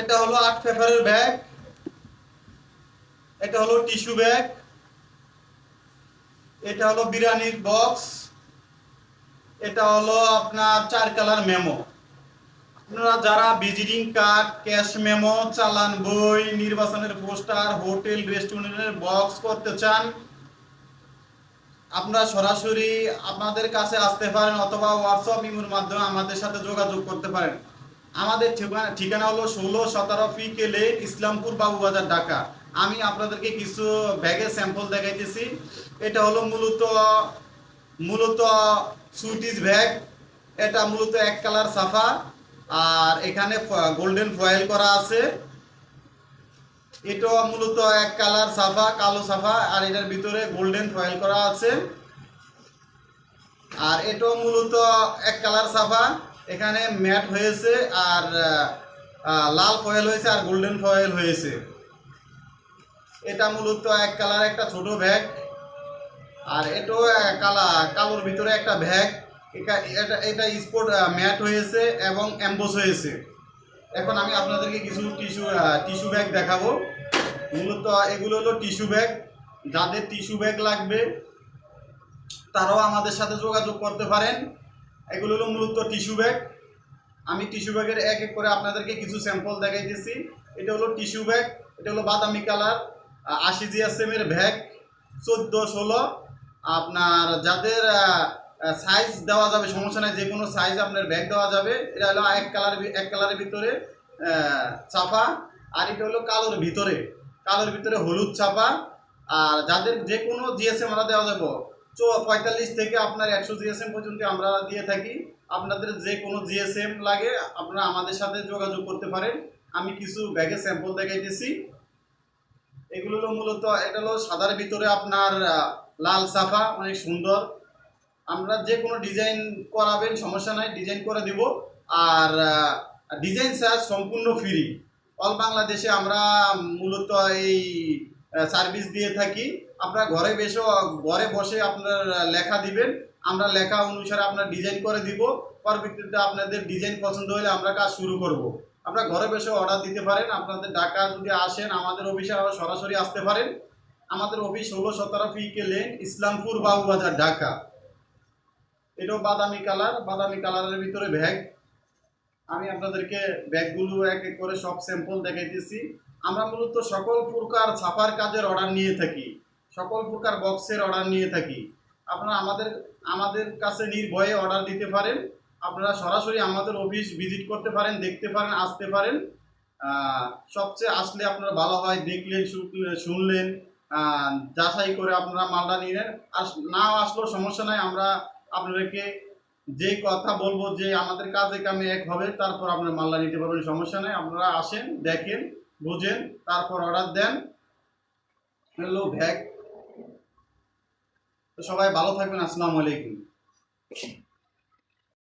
এটা হলো আট পেপারের ব্যাগ। এটা হলো টিস্যু ব্যাগ। এটা হলো বিরিয়ানির বক্স। এটা হলো আপনার চার কালার মেমো। আপনারা যারা ভিজিটিং কার্ড, ক্যাশ মেমো, চালান বই, নির্বাচনের পোস্টার, হোটেল, রেস্টুরেন্টের বক্স করতে চান, আপনারা সরাসরি আপনাদের কাছে আসতে পারেন অথবা হোয়াটসঅ্যাপ ইমোর মাধ্যমে আমাদের সাথে যোগাযোগ করতে পারেন। আমাদের ঠিকানা ঠিকানা হলো ষোলো সতেরো ফি কেলে ইসলামপুর, বাবুবাজার, ঢাকা। আমি আপনাদেরকে কিছু ব্যাগের স্যাম্পল দেখাইতেছি। এটা হলো মূলত মূলত সুইটিস ব্যাগ। এটা মূলত এক কালার সাফা। আর এখানে গোল্ডেন ফয়েল করা আছে। এটা মূলত এক কালার সাফা, কালো সাফা। আর এটার ভিতরে গোল্ডেন ফয়েল করা আছে। আর এটাও মূলত এক কালার সাফা। এখানে ম্যাট হয়েছে আর লাল ফয়েল হয়েছে আর গোল্ডেন ফয়েল হয়েছে। এটা মূলত এক কালার একটা ছোট ব্যাগ আর এটাও কালা কালোর ভিতরে একটা ব্যাগ এটা এটা স্পোর্ট ম্যাট হয়েছে এবং অ্যাম্বোস হয়েছে। এখন আমি আপনাদেরকে কিছু টিস্যু টিস্যু ব্যাগ দেখাবো। মূলত এগুলো হলো টিস্যু ব্যাগ যাদের টিস্যু ব্যাগ লাগবে, তারাও আমাদের সাথে যোগাযোগ করতে পারেন। এগুলো হলো মূলত টিস্যু ব্যাগ। আমি টিস্যু ব্যাগের এক এক করে আপনাদেরকে কিছু স্যাম্পল দেখাইতেছি। এটা হলো টিস্যু ব্যাগ, এটা হলো বাদামি কালার, আশি জিএসএম এর ব্যাগ, চোদ্দ, ষোলো। আপনার যাদের সাইজ দেওয়া যাবে, সমস্যা নাই যে কোনো সাইজ আপনার ব্যাগ দেওয়া যাবে। এটা হলো এক কালার এক কালারের ভিতরে চাপা। আর এটা হলো কালোর ভিতরে কালোর ভিতরে হলুদ চাপা। আর যাদের যে কোনো জিএসএম আমরা দেওয়া যাব। পঁয়তাল্লিশ থেকে আপনার একশো জিএসএম পর্যন্ত আমরা দিয়ে থাকি। আপনাদের যে কোনো জিএসএম লাগে, আপনারা আমাদের সাথে যোগাযোগ করতে পারেন। আমি কিছু ব্যাগের স্যাম্পল দেখাইতেছি। এগুলো হলো মূলত, এটা হলো সাদার ভিতরে আপনার লাল সাফা, অনেক সুন্দর। আমরা যে কোনো ডিজাইন করাবেন, সমস্যা নাই ডিজাইন করে দিব। আর ডিজাইন চার্জ সম্পূর্ণ ফ্রি অল বাংলাদেশে আমরা মূলত এই সার্ভিস দিয়ে থাকি। আপনারা ঘরে বসে ঘরে বসে আপনার লেখা দিবেন। আমরা লেখা অনুসারে আপনার ডিজাইন করে দিব। পরবর্তীতে আপনাদের ডিজাইন পছন্দ হলে আমরা কাজ শুরু করব। আপনারা ঘরে বসে অর্ডার দিতে পারেন। আপনাদের ঢাকা যদি আসেন, আমাদের অফিসে আরও সরাসরি আসতে পারেন। আমাদের অফিস ষোলো সতেরো ফি কে লেন ইসলামপুর বাবুবাজার, ঢাকা। এটাও বাদামি কালার। বাদামি কালারের ভিতরে ব্যাগ আমি আপনাদেরকে ব্যাগগুলো এক এক করে সব স্যাম্পল দেখাইতেছি। আমরা মূলত সকল প্রকার ছাপার কাজের অর্ডার নিয়ে থাকি। সকল প্রকার বক্সের অর্ডার নিয়ে থাকি। আপনারা আমাদের আমাদের কাছে নির্ভয়ে অর্ডার দিতে পারেন। আপনারা সরাসরি আমাদের অফিস ভিজিট করতে পারেন, দেখতে পারেন, আসতে পারেন। সবচেয়ে আসলে আপনারা ভালো হয় দেখলেন শুনলেন- যাচাই করে আপনারা মালটা নিলেন। আর না আসলেও সমস্যা নাই, আমরা আপনাদেরকে যে কথা বলব যে আমাদের কাজে কামে এক হবে, তারপর আপনার মাল্লা নিতে পারবেন, সমস্যা নেই। আপনারা আসেন, দেখেন বুঝেন তারপর অর্ডার দেন। হ্যালো ভ্যাগ তো সবাই ভালো থাকবেন আসসালামু আলাইকুম।